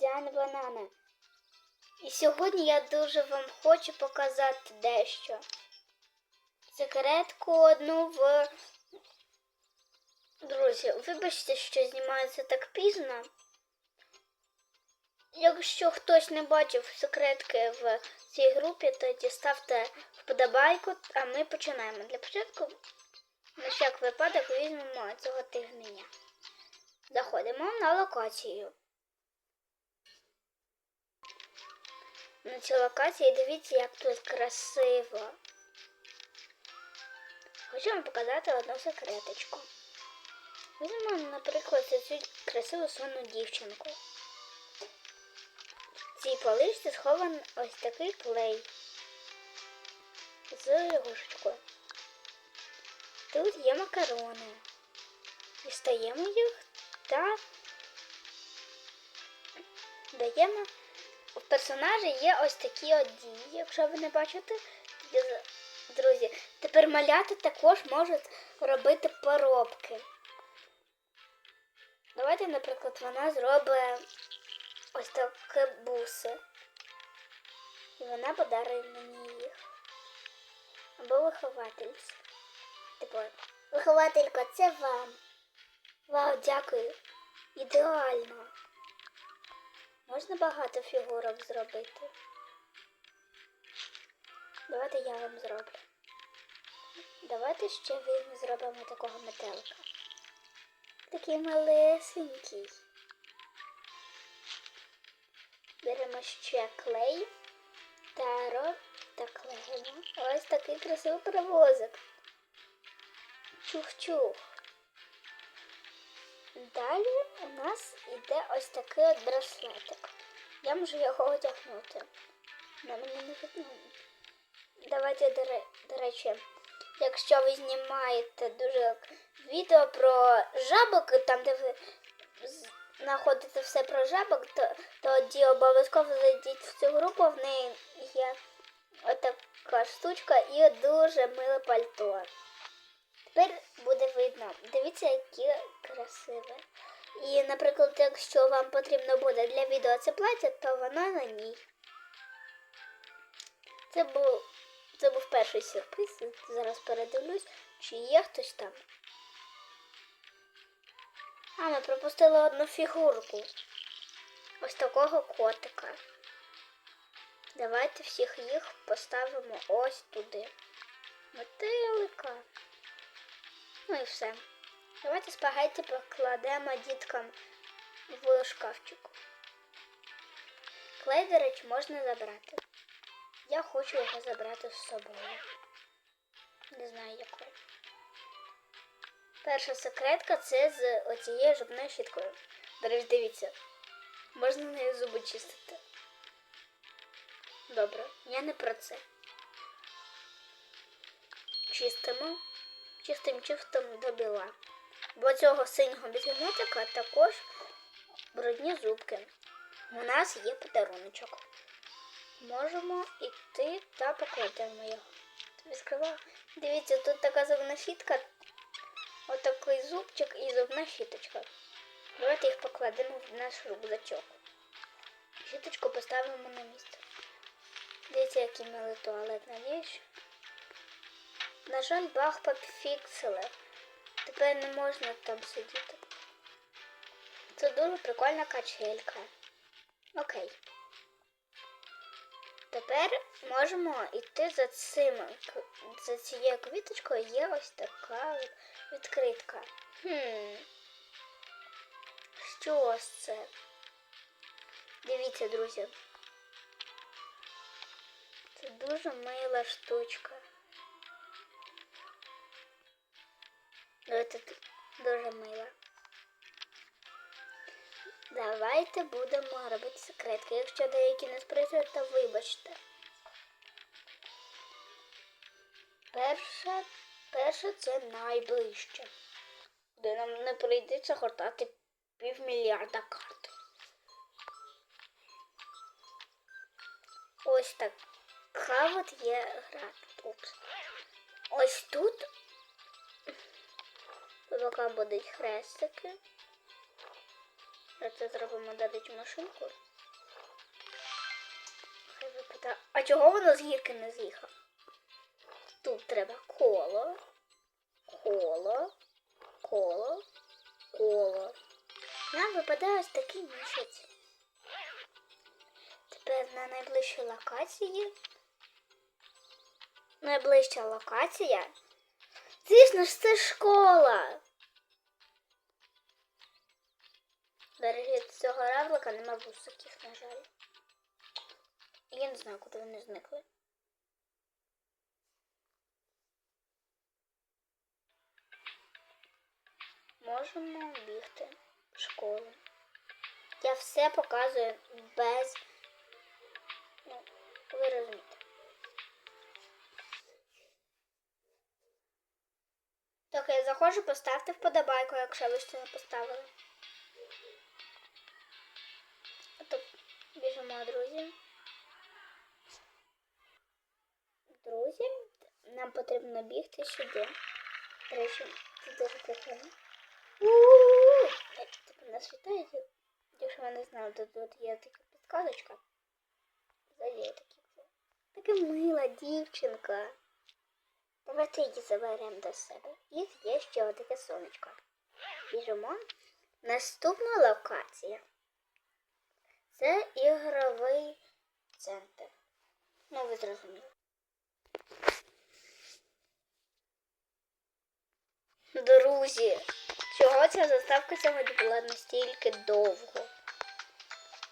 Діана Банана. І сьогодні я дуже вам хочу показати дещо. Секретку одну в. Друзі, вибачте, що знімається так пізно. Якщо хтось не бачив секретки в цій групі, тоді ставте вподобайку, а ми починаємо. Для початку, на всяк випадок, візьмемо цього тигменя. Заходимо на локацію. На цій локації дивіться, як тут красиво. Хочу вам показати одну секреточку. Візьмемо, наприклад, цю красиву сонну дівчинку. В цій поличці схований ось такий клей з ігрушечкою. Тут є макарони. Дістаємо їх та даємо. Персонажі є ось такі от дії, якщо ви не бачите. Друзі, тепер маляти також можуть робити поробки. Давайте, наприклад, вона зробить ось такі буси. І вона подарує мені їх. Або виховательці. Типу, вихователька, це вам. Вау, дякую. Ідеально. Можна багато фігурок зробити. Давайте я вам зроблю. Давайте ще візьмемо зробимо такого метелика. Такий малесенький. Беремо ще клей та роб та клеїмо. Ось такий красивий паровозик. Чух-чух. Далі у нас іде ось такий от браслетик. Я можу його одягнути. На мені не видно. Давайте, до, до речі, якщо ви знімаєте дуже відео про жабок, там де ви знаходите все про жабок, то тоді обов'язково зайдіть в цю групу, в неї є отака штучка і дуже миле пальто. Тепер буде видно. Дивіться, які красиве. І, наприклад, якщо вам потрібно буде для відео це плаття, то воно на ній. Це був, це був перший сюрприз. Зараз передивлюсь, чи є хтось там. А, ми пропустили одну фігурку. Ось такого котика. Давайте всіх їх поставимо ось туди. Метелика. Ну і все. Давайте спагетті покладемо діткам в шкафчику. Клей, до речі, можна забрати. Я хочу його забрати з собою. Не знаю якою. Перша секретка це з оцією зубною щіткою. До речі, дивіться. Можна нею зуби чистити. Добре, я не про це. Чистимо. Чистим чистим до біла. Бо цього синього бігемотика також брудні зубки. У нас є подаруночок. Можемо йти та покладемо його. Відкриваю. Дивіться, тут така зубна щітка, отакий зубчик і зубна щіточка. Давайте їх покладемо в наш рюкзачок. Щіточку поставимо на місце. Дивіться, який милий туалет, надіюсь. На жаль, баг пофіксили. Тепер не можна там сидіти. Це дуже прикольна качелька. Окей. Тепер можемо йти за цим. За цією квіточкою є ось така відкритка. Хм. Що ж це? Дивіться, друзі. Це дуже мила штучка. Ну, Це т- дуже мило. Давайте будемо робити секретки. Якщо деякі не спрацюють, то вибачте. Перше, перше це найближче. Де нам не прийдеться гортати півмільярда карт. Ось така от є гра. Ось тут Поки будуть хрестики. Це зробимо дадуть машинку. Хай випадає. А чого воно з гірки не з'їхав? Тут треба коло, коло, коло, коло. Нам випадає ось такий місяць. Тепер на найближчій локації. Найближча локація. Звісно ж, це школа. Бережіть цього равлика нема вусиків, на жаль. Я не знаю, куди вони зникли. Можемо бігти в школу. Я все показую без. Ну, ви розумієте. Так, я заходжу, поставте вподобайку, якщо ви ще не поставили. А то біжимо, друзі. Друзі, нам потрібно бігти сюди. До речі, це дуже прикольно. У-у-у! Як типу нас вітають. Якщо ви не знали, то тут є така підказочка. Взагалі такі. Така мила дівчинка. Давайте її заберемо до себе. І є ще таке сонечко. Біжимо. Наступна локація. Це ігровий центр. Ну, ви зрозуміли. Друзі, чого ця заставка сьогодні була настільки довго?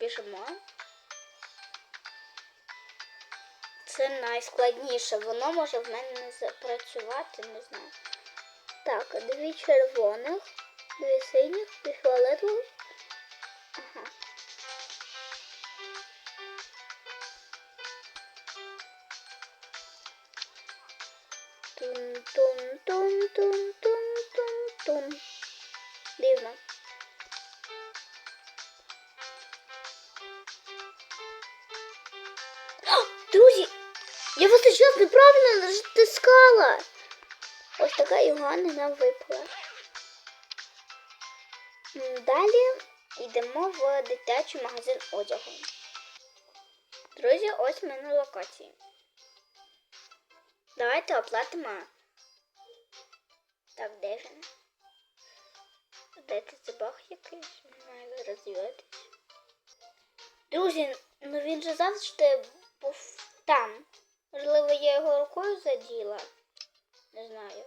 Біжимо. Це найскладніше. Воно може в мене не запрацювати, не знаю. Так, дві червоних, дві синіх, дві фіолетових. Ага. Тун-тун-тун-тун-тун-тун-тун. Дивно. Друзі, я вас зараз неправильно натискала. Ось така Івана нам випала. Далі йдемо в дитячий магазин одягу. Друзі, ось ми на локації. Давайте оплатимо. Так, де він? Де це забаг якийсь? Не знаю. Друзі, ну він же завжди був там. Можливо, я його рукою заділа. Не знаю.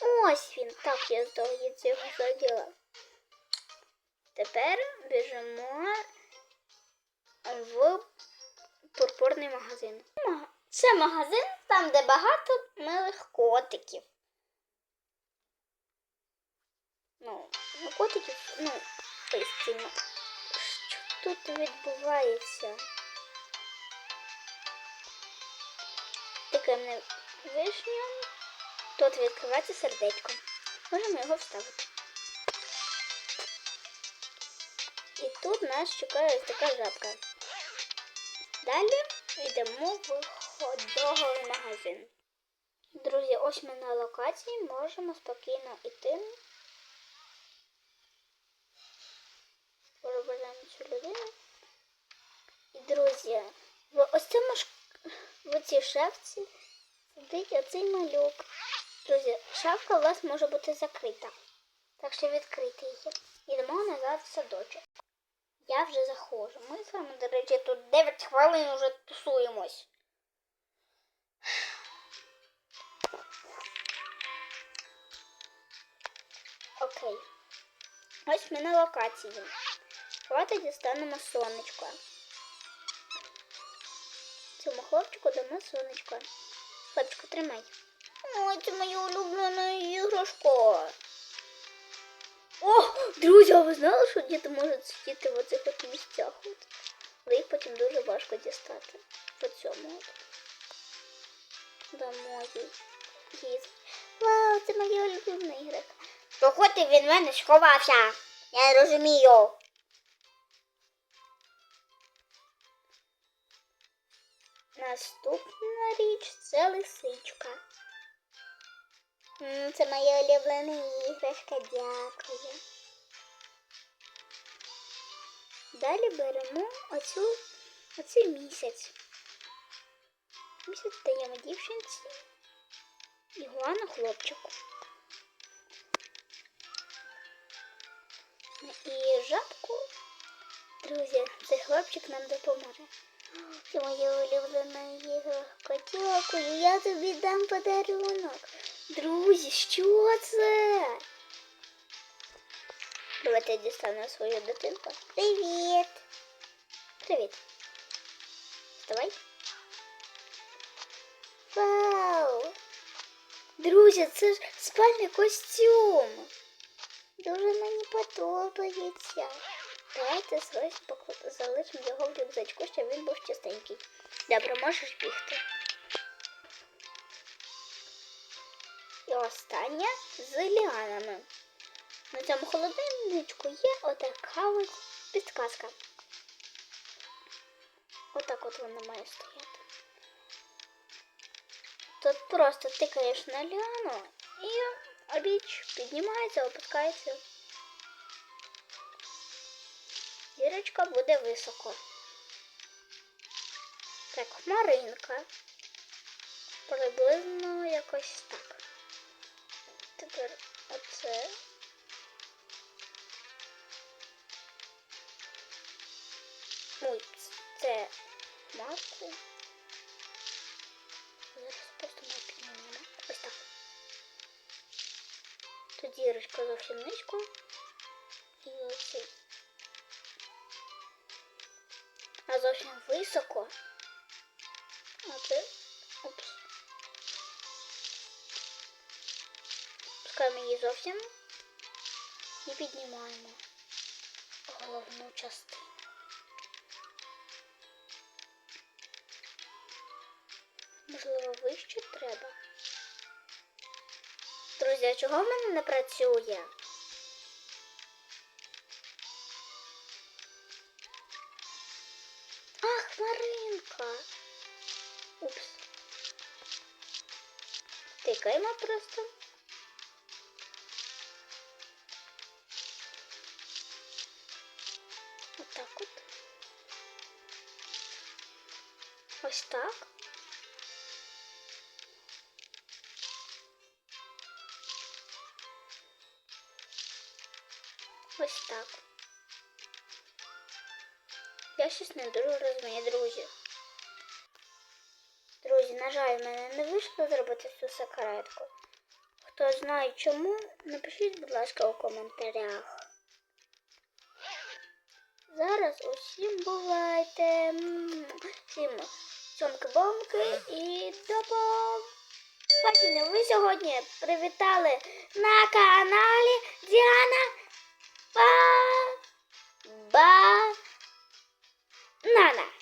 Ось він. Так, я здається його заділа. Тепер біжимо в пурпурний магазин. Це магазин там, де багато милих котиків. Ну, ну котиків, ну, постійно. Що тут відбувається? Тикаємо на вишню. Тут відкривається сердечко. Можемо його вставити. І тут нас чекає ось така жабка. Далі йдемо в ходоговий магазин. Друзі, ось ми на локації можемо спокійно йти. Перебираємо цю людину. І, друзі, в ось цьому в цій шафці сидить оцей малюк. Друзі, шафка у вас може бути закрита. Так що відкрити її. Йдемо назад в садочок. Я вже заходжу. Ми з вами, до речі, тут 9 хвилин вже тусуємось. Окей. Ось ми на локації. Давайте дістанемо сонечко. Цьому хлопчику дамо сонечко. Хлопчику, тримай. Ой, це моя улюблена іграшка. О, друзі, а ви знали, що діти можуть сидіти в оцих от місцях? От. Але їх потім дуже важко дістати. В цьому от. Дамо їй. Вау, це моя улюблена іграшка. Походи він в мене сховався. Я розумію. Наступна річ це лисичка. Це моя улюблена іграшка, дякую. Далі беремо оцю, оцей місяць. Місяць даємо дівчинці. Ігуану хлопчику. І жабку. Друзі, цей хлопчик нам допоможе. Це моя улюблена іграшка. Дякую, я тобі дам подарунок. Друзі, що це? Давайте я дістану свою дитинку. Привіт. Привіт. Вставай. Вау! Друзі, це ж спальний костюм. Дуже мені подобається. Давайте залишимо його в рюкзачку, щоб він був чистенький. Добре, можеш бігти. І останнє з ліанами. На цьому холодильничку є отака от підказка. Отак от вона має стояти. Тут просто тикаєш на ліану і обіч піднімається, опускається. Зірочка буде високо. Так, хмаринка. Приблизно якось так. Тепер оце. Ой, це марку. Зараз просто ми піднімемо. Ось так. Тут дірочка зовсім низько. Зовсім високо. А це. Опс. Пускаємо її зовсім. І піднімаємо головну частину. Можливо, вище треба. Друзі, а чого в мене не працює? Маринка. Упс. Тикаємо просто. Отак от. Ось так. Ось так. Я щось не дуже розумію, друзі. Друзі, на жаль, в мене не вийшло зробити цю секретку. Хто знає чому, напишіть, будь ласка, у коментарях. Зараз усім бувайте. Всім цьомки-бомки і до побачення. Ви сьогодні привітали на каналі Діана Ба Ба Нана.